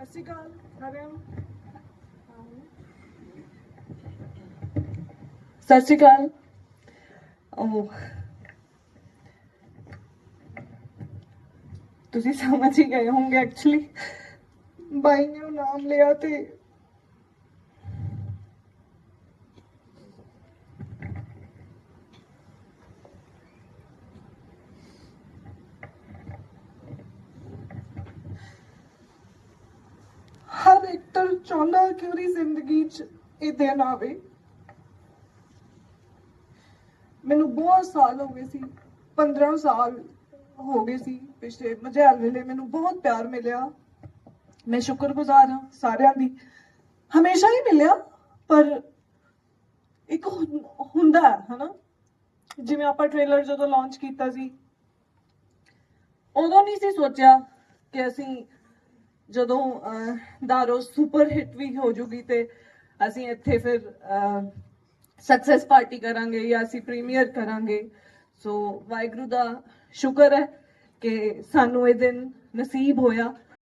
ਸਤਿ ਸ਼੍ਰੀ ਅਕਾਲ ਸਾਰਿਆਂ ਨੂੰ ਸਤਿ ਸ਼੍ਰੀ ਅਕਾਲ ਉਹ ਤੁਸੀਂ ਸਮਝ ਹੀ ਗਏ ਹੋਵੋਗੇ ਐਕਚੁਅਲੀ ਬਾਈ ਨੇ ਉਹ ਨਾਮ ਲਿਆ ਤੇ ਚਾਹੁੰਦਾ ਕਿ ਉਹਦੀ ਜ਼ਿੰਦਗੀ 'ਚ ਇਹ ਦਿਨ ਆਵੇ। ਮੈਨੂੰ ਬਹੁਤ ਸਾਲ ਹੋ ਗਏ ਸੀ 15 ਸਾਲ ਹੋ ਗਏ ਸੀ ਪਿਛਲੇ ਮਝੈਲ ਵੇਲੇ ਮੈਨੂੰ ਬਹੁਤ ਪਿਆਰ ਮਿਲਿਆ। ਮੈਂ ਸ਼ੁਕਰਗੁਜ਼ਾਰ ਹਾਂ ਸਾਰਿਆਂ ਦੀ। ਹਮੇਸ਼ਾ ਹੀ ਮਿਲਿਆ, ਪਰ ਇੱਕ ਹੁੰਦਾ ਹੈ, ਹਨਾ? ਜਿਵੇਂ ਆਪਾਂ ਟ੍ਰੇਲਰ ਜਦੋਂ ਲਾਂਚ ਕੀਤਾ ਸੀ, ਉਦੋਂ ਨਹੀਂ ਸੀ ਸੋਚਿਆ ਕਿ ਅਸੀਂ ਜਦੋਂ ਅਹ, ਦਾਰੋ ਸੁਪਰ ਹਿੱਟ ਵੀ ਹੋ ਜੂਗੀ ਤੇ ਅਸੀਂ ਇੱਥੇ ਫਿਰ ਸਕਸੈਸ ਪਾਰਟੀ ਕਰਾਂਗੇ ਜਾਂ ਅਸੀਂ ਪ੍ਰੀਮੀਅਰ ਕਰਾਂਗੇ। ਸੋ ਵਾਹਿਗੁਰੂ ਦਾ ਸ਼ੁਕਰ ਹੈ ਕਿ ਸਾਨੂੰ ਇਹ ਦਿਨ ਨਸੀਬ ਹੋਇਆ।